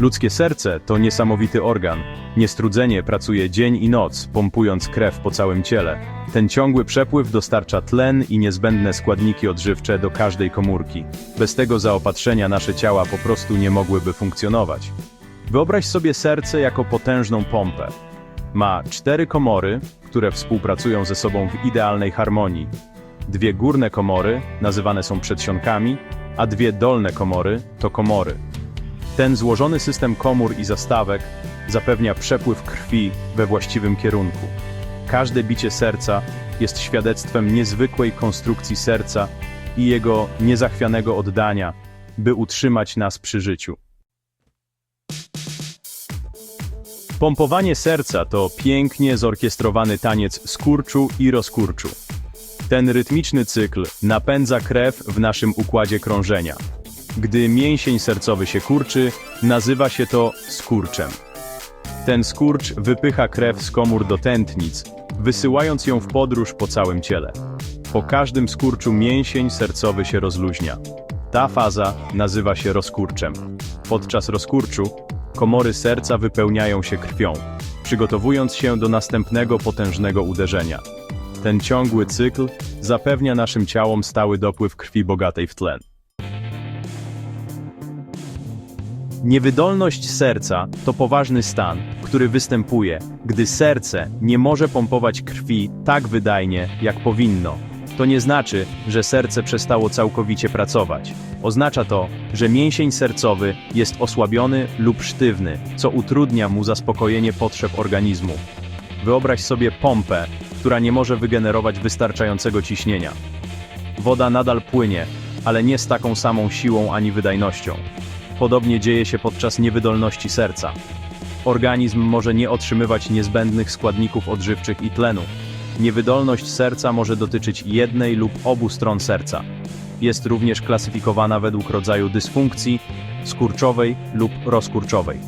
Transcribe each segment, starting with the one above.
Ludzkie serce to niesamowity organ. Niestrudzenie pracuje dzień i noc, pompując krew po całym ciele. Ten ciągły przepływ dostarcza tlen i niezbędne składniki odżywcze do każdej komórki. Bez tego zaopatrzenia nasze ciała po prostu nie mogłyby funkcjonować. Wyobraź sobie serce jako potężną pompę. Ma cztery komory, które współpracują ze sobą w idealnej harmonii. Dwie górne komory, nazywane są przedsionkami, a dwie dolne komory to komory. Ten złożony system komór i zastawek zapewnia przepływ krwi we właściwym kierunku. Każde bicie serca jest świadectwem niezwykłej konstrukcji serca i jego niezachwianego oddania, by utrzymać nas przy życiu. Pompowanie serca to pięknie zorkiestrowany taniec skurczu i rozkurczu. Ten rytmiczny cykl napędza krew w naszym układzie krążenia. Gdy mięsień sercowy się kurczy, nazywa się to skurczem. Ten skurcz wypycha krew z komór do tętnic, wysyłając ją w podróż po całym ciele. Po każdym skurczu mięsień sercowy się rozluźnia. Ta faza nazywa się rozkurczem. Podczas rozkurczu komory serca wypełniają się krwią, przygotowując się do następnego potężnego uderzenia. Ten ciągły cykl zapewnia naszym ciałom stały dopływ krwi bogatej w tlen. Niewydolność serca to poważny stan, który występuje, gdy serce nie może pompować krwi tak wydajnie, jak powinno. To nie znaczy, że serce przestało całkowicie pracować. Oznacza to, że mięsień sercowy jest osłabiony lub sztywny, co utrudnia mu zaspokojenie potrzeb organizmu. Wyobraź sobie pompę, która nie może wygenerować wystarczającego ciśnienia. Woda nadal płynie, ale nie z taką samą siłą ani wydajnością. Podobnie dzieje się podczas niewydolności serca. Organizm może nie otrzymywać niezbędnych składników odżywczych i tlenu. Niewydolność serca może dotyczyć jednej lub obu stron serca. Jest również klasyfikowana według rodzaju dysfunkcji skurczowej lub rozkurczowej.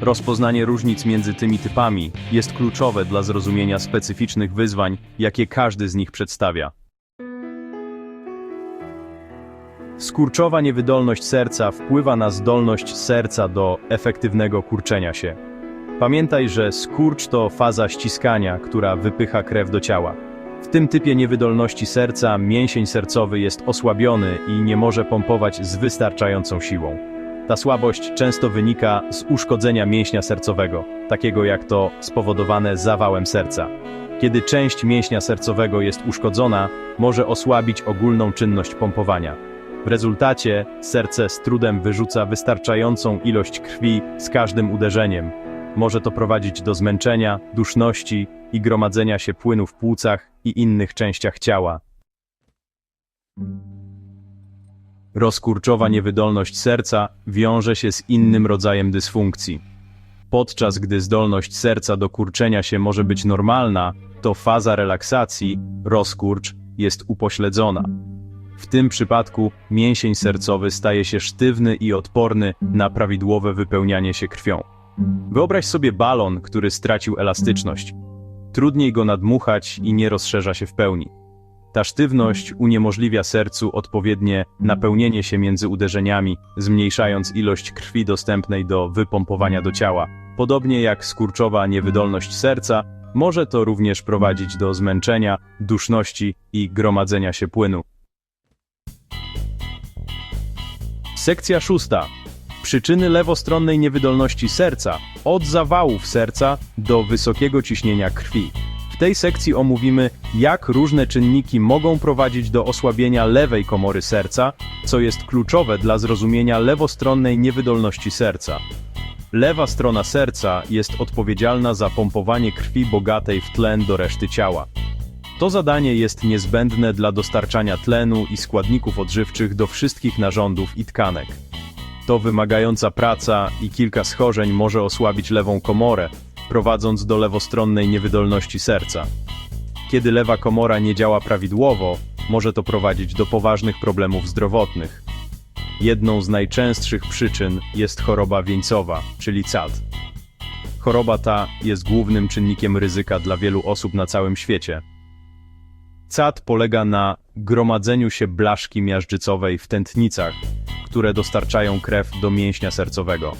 Rozpoznanie różnic między tymi typami jest kluczowe dla zrozumienia specyficznych wyzwań, jakie każdy z nich przedstawia. Skurczowa niewydolność serca wpływa na zdolność serca do efektywnego kurczenia się. Pamiętaj, że skurcz to faza ściskania, która wypycha krew do ciała. W tym typie niewydolności serca mięsień sercowy jest osłabiony i nie może pompować z wystarczającą siłą. Ta słabość często wynika z uszkodzenia mięśnia sercowego, takiego jak to spowodowane zawałem serca. Kiedy część mięśnia sercowego jest uszkodzona, może osłabić ogólną czynność pompowania. W rezultacie serce z trudem wyrzuca wystarczającą ilość krwi z każdym uderzeniem. Może to prowadzić do zmęczenia, duszności i gromadzenia się płynu w płucach i innych częściach ciała. Rozkurczowa niewydolność serca wiąże się z innym rodzajem dysfunkcji. Podczas gdy zdolność serca do kurczenia się może być normalna, to faza relaksacji, rozkurcz, jest upośledzona. W tym przypadku mięsień sercowy staje się sztywny i odporny na prawidłowe wypełnianie się krwią. Wyobraź sobie balon, który stracił elastyczność. Trudniej go nadmuchać i nie rozszerza się w pełni. Ta sztywność uniemożliwia sercu odpowiednie napełnienie się między uderzeniami, zmniejszając ilość krwi dostępnej do wypompowania do ciała. Podobnie jak skurczowa niewydolność serca, może to również prowadzić do zmęczenia, duszności i gromadzenia się płynu. Sekcja szósta. Przyczyny lewostronnej niewydolności serca, od zawałów serca do wysokiego ciśnienia krwi. W tej sekcji omówimy, jak różne czynniki mogą prowadzić do osłabienia lewej komory serca, co jest kluczowe dla zrozumienia lewostronnej niewydolności serca. Lewa strona serca jest odpowiedzialna za pompowanie krwi bogatej w tlen do reszty ciała. To zadanie jest niezbędne dla dostarczania tlenu i składników odżywczych do wszystkich narządów i tkanek. To wymagająca praca i kilka schorzeń może osłabić lewą komorę, prowadząc do lewostronnej niewydolności serca. Kiedy lewa komora nie działa prawidłowo, może to prowadzić do poważnych problemów zdrowotnych. Jedną z najczęstszych przyczyn jest choroba wieńcowa, czyli CAD. Choroba ta jest głównym czynnikiem ryzyka dla wielu osób na całym świecie. CAD polega na gromadzeniu się blaszki miażdżycowej w tętnicach, które dostarczają krew do mięśnia sercowego.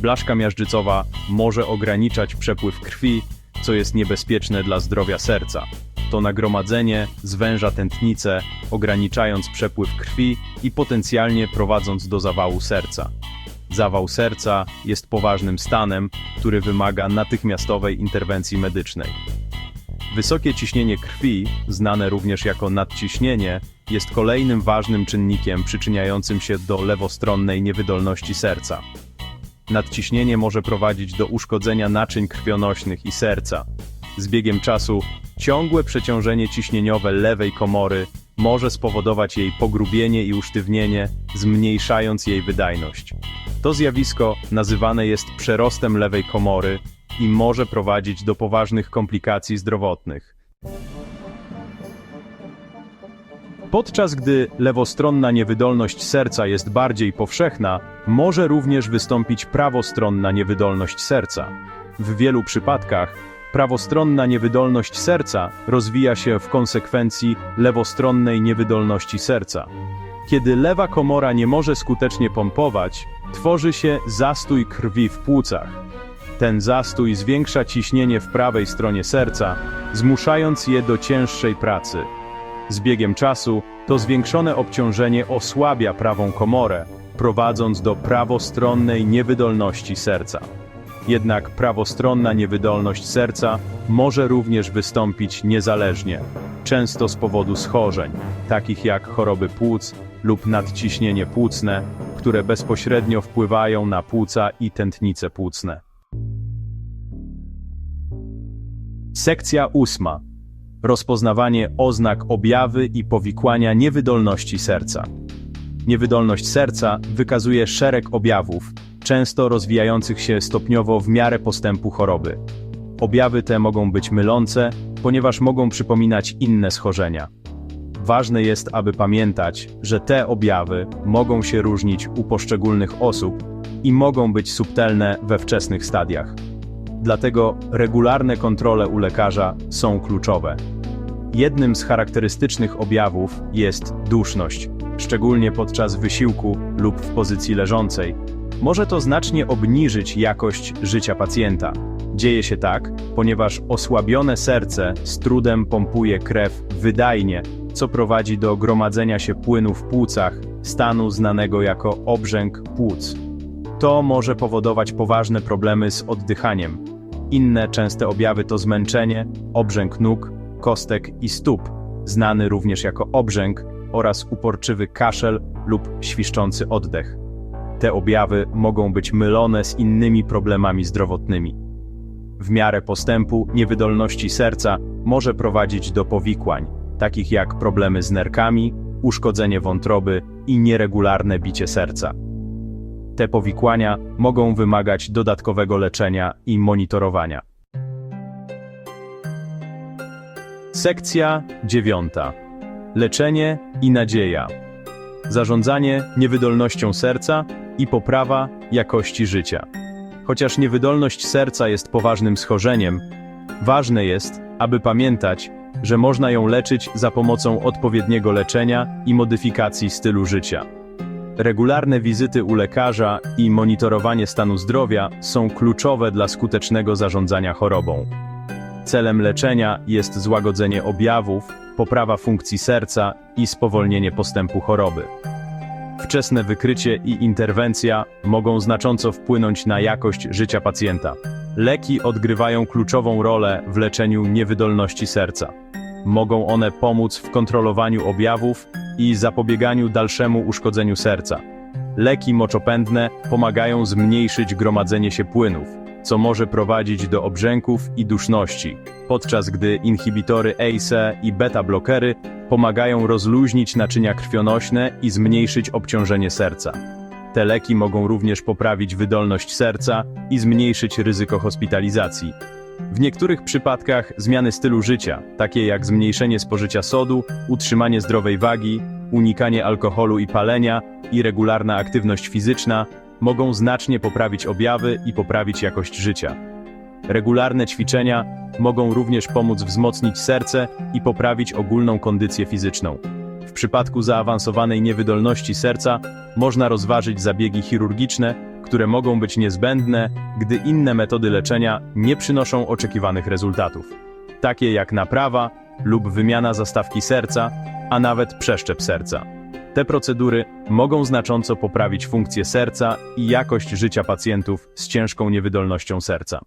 Blaszka miażdżycowa może ograniczać przepływ krwi, co jest niebezpieczne dla zdrowia serca. To nagromadzenie zwęża tętnicę, ograniczając przepływ krwi i potencjalnie prowadząc do zawału serca. Zawał serca jest poważnym stanem, który wymaga natychmiastowej interwencji medycznej. Wysokie ciśnienie krwi, znane również jako nadciśnienie, jest kolejnym ważnym czynnikiem przyczyniającym się do lewostronnej niewydolności serca. Nadciśnienie może prowadzić do uszkodzenia naczyń krwionośnych i serca. Z biegiem czasu ciągłe przeciążenie ciśnieniowe lewej komory może spowodować jej pogrubienie i usztywnienie, zmniejszając jej wydajność. To zjawisko nazywane jest przerostem lewej komory i może prowadzić do poważnych komplikacji zdrowotnych. Podczas gdy lewostronna niewydolność serca jest bardziej powszechna, może również wystąpić prawostronna niewydolność serca. W wielu przypadkach prawostronna niewydolność serca rozwija się w konsekwencji lewostronnej niewydolności serca. Kiedy lewa komora nie może skutecznie pompować, tworzy się zastój krwi w płucach. Ten zastój zwiększa ciśnienie w prawej stronie serca, zmuszając je do cięższej pracy. Z biegiem czasu to zwiększone obciążenie osłabia prawą komorę, prowadząc do prawostronnej niewydolności serca. Jednak prawostronna niewydolność serca może również wystąpić niezależnie, często z powodu schorzeń, takich jak choroby płuc lub nadciśnienie płucne, które bezpośrednio wpływają na płuca i tętnice płucne. Sekcja ósma. Rozpoznawanie oznak objawy i powikłania niewydolności serca. Niewydolność serca wykazuje szereg objawów, często rozwijających się stopniowo w miarę postępu choroby. Objawy te mogą być mylące, ponieważ mogą przypominać inne schorzenia. Ważne jest, aby pamiętać, że te objawy mogą się różnić u poszczególnych osób i mogą być subtelne we wczesnych stadiach. Dlatego regularne kontrole u lekarza są kluczowe. Jednym z charakterystycznych objawów jest duszność, szczególnie podczas wysiłku lub w pozycji leżącej. Może to znacznie obniżyć jakość życia pacjenta. Dzieje się tak, ponieważ osłabione serce z trudem pompuje krew wydajnie, co prowadzi do gromadzenia się płynu w płucach, stanu znanego jako obrzęk płuc. To może powodować poważne problemy z oddychaniem. Inne częste objawy to zmęczenie, obrzęk nóg, kostek i stóp, znany również jako obrzęk, oraz uporczywy kaszel lub świszczący oddech. Te objawy mogą być mylone z innymi problemami zdrowotnymi. W miarę postępu niewydolności serca może prowadzić do powikłań, takich jak problemy z nerkami, uszkodzenie wątroby i nieregularne bicie serca. Te powikłania mogą wymagać dodatkowego leczenia i monitorowania. Sekcja dziewiąta. Leczenie i nadzieja. Zarządzanie niewydolnością serca i poprawa jakości życia. Chociaż niewydolność serca jest poważnym schorzeniem, ważne jest, aby pamiętać, że można ją leczyć za pomocą odpowiedniego leczenia i modyfikacji stylu życia. Regularne wizyty u lekarza i monitorowanie stanu zdrowia są kluczowe dla skutecznego zarządzania chorobą. Celem leczenia jest złagodzenie objawów, poprawa funkcji serca i spowolnienie postępu choroby. Wczesne wykrycie i interwencja mogą znacząco wpłynąć na jakość życia pacjenta. Leki odgrywają kluczową rolę w leczeniu niewydolności serca. Mogą one pomóc w kontrolowaniu objawów i zapobieganiu dalszemu uszkodzeniu serca. Leki moczopędne pomagają zmniejszyć gromadzenie się płynów, co może prowadzić do obrzęków i duszności, podczas gdy inhibitory ACE i beta-blokery pomagają rozluźnić naczynia krwionośne i zmniejszyć obciążenie serca. Te leki mogą również poprawić wydolność serca i zmniejszyć ryzyko hospitalizacji. W niektórych przypadkach zmiany stylu życia, takie jak zmniejszenie spożycia sodu, utrzymanie zdrowej wagi, unikanie alkoholu i palenia i regularna aktywność fizyczna, mogą znacznie poprawić objawy i poprawić jakość życia. Regularne ćwiczenia mogą również pomóc wzmocnić serce i poprawić ogólną kondycję fizyczną. W przypadku zaawansowanej niewydolności serca można rozważyć zabiegi chirurgiczne, które mogą być niezbędne, gdy inne metody leczenia nie przynoszą oczekiwanych rezultatów, takie jak naprawa lub wymiana zastawki serca, a nawet przeszczep serca. Te procedury mogą znacząco poprawić funkcję serca i jakość życia pacjentów z ciężką niewydolnością serca.